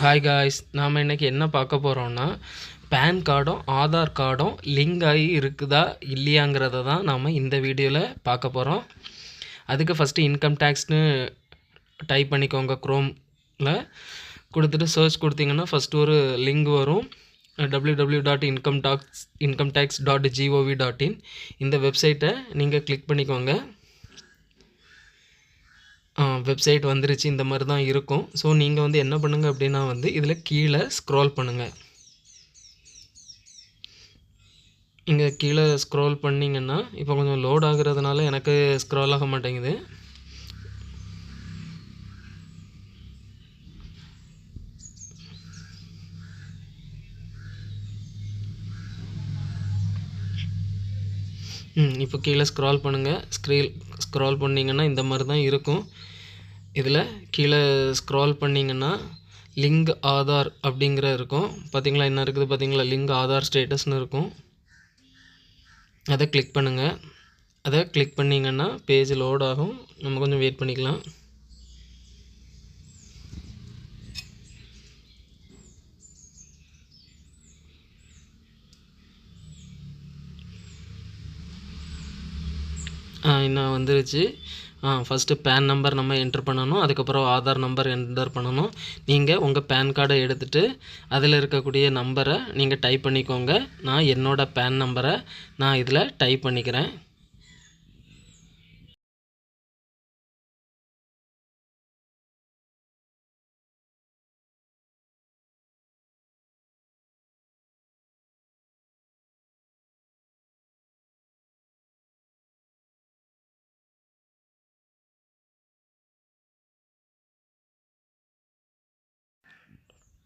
Hi guys நாம் இன்றைக்கி என்ன பார்க்க போகிறோம்னா பேன் கார்டும் ஆதார் கார்டும் லிங்க் ஆகி இருக்குதா இல்லையாங்கிறத தான் நாம் இந்த வீடியோவில் பார்க்க போகிறோம் அதுக்கு ஃபஸ்ட்டு இன்கம் டேக்ஸ்னு டைப் பண்ணிக்கோங்க க்ரோமில் கொடுத்துட்டு சர்ச் கொடுத்தீங்கன்னா ஃபஸ்ட்டு ஒரு லிங்க் வரும். W W dot income tax income tax dot G O V dot in இந்த வெப்சைட்டை நீங்கள் கிளிக் பண்ணிக்கோங்க. வெப்சைட் வந்துருச்சு இந்த மாதிரி தான் இருக்கும். ஸோ நீங்கள் வந்து என்ன பண்ணுங்கள் அப்படின்னா வந்து இதில் கீழே ஸ்க்ரோல் பண்ணுங்கள் இங்கே கீழே ஸ்க்ரோல் பண்ணிங்கன்னா இப்போ கொஞ்சம் லோட் ஆகுறதுனால எனக்கு ஸ்க்ரோல் ஆக மாட்டேங்குது. இப்போ கீழே ஸ்க்ரால் பண்ணுங்கள் ஸ்க்ரீல் ஸ்க்ரால் பண்ணிங்கன்னா இந்த மாதிரி தான் இருக்கும். இதில் கீழே ஸ்க்ரால் பண்ணிங்கன்னா லிங்க் ஆதார் அப்படிங்கிற இருக்கும். பார்த்தீங்களா என்ன இருக்குது பார்த்தீங்களா? லிங்க் ஆதார் ஸ்டேட்டஸ்னு இருக்கும். அதை கிளிக் பண்ணுங்கள் அதை கிளிக் பண்ணிங்கன்னா பேஜ் லோட் ஆகும். நம்ம கொஞ்சம் வெயிட் பண்ணிக்கலாம். இன்னும் வந்துருச்சு. ஃபஸ்ட்டு பேன் நம்பர் நம்ம என்ட்ரு பண்ணணும். அதுக்கப்புறம் ஆதார் நம்பர் என்டர் பண்ணணும். நீங்கள் உங்கள் பேன் கார்டை எடுத்துகிட்டு அதில் இருக்கக்கூடிய நம்பரை நீங்கள் டைப் பண்ணிக்கோங்க. நான் என்னோடய பேன் நம்பரை நான் இதில் டைப் பண்ணிக்கிறேன்.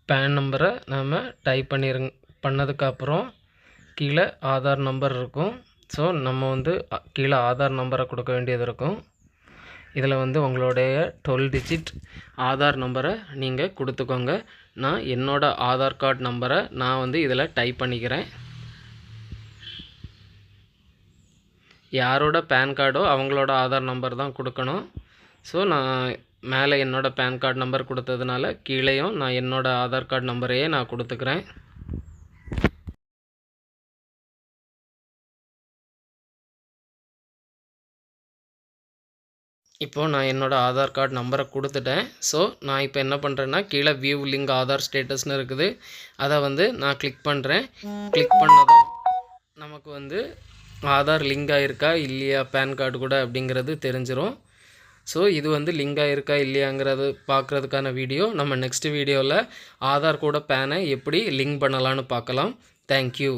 பேன் நம்பரை நாம் டைப் பண்ணிருங் பண்ணதுக்கப்புறம் கீழே ஆதார் நம்பர் இருக்கும். ஸோ நம்ம வந்து கீழே ஆதார் நம்பரை கொடுக்க வேண்டியது இருக்கும். இதில் வந்து உங்களுடைய டுவெல் டிஜிட் ஆதார் நம்பரை நீங்கள் கொடுத்துக்கோங்க. நான் என்னோடய ஆதார் கார்டு நம்பரை நான் வந்து இதில் டைப் பண்ணிக்கிறேன். யாரோட பேன் கார்டோ அவங்களோட ஆதார் நம்பர் தான் கொடுக்கணும். ஸோ நான் மேலே என்னோடய பேன் கார்டு நம்பர் கொடுத்ததுனால கீழேயும் நான் என்னோடய ஆதார் கார்டு நம்பரையே நான் கொடுத்துக்கிறேன். இப்போது நான் என்னோடய ஆதார் கார்டு நம்பரை கொடுத்துட்டேன். ஸோ நான் இப்போ என்ன பண்ணுறேன்னா கீழே வியூ லிங்க் ஆதார் ஸ்டேட்டஸ்னு இருக்குது. அதை வந்து நான் கிளிக் பண்ணுறேன் கிளிக் பண்ணதும் நமக்கு வந்து ஆதார் லிங்க் ஆகிருக்கா இல்லையா பேன் கார்டு கூட அப்படிங்கிறது தெரிஞ்சிடும் ஸோ இது வந்து லிங்காக இருக்கா இல்லையாங்கிறது பார்க்குறதுக்கான வீடியோ நம்ம நெக்ஸ்ட் வீடியோவில் ஆதார் கூட பேனை எப்படி லிங்க் பண்ணலான்னு பார்க்கலாம். தேங்க்யூ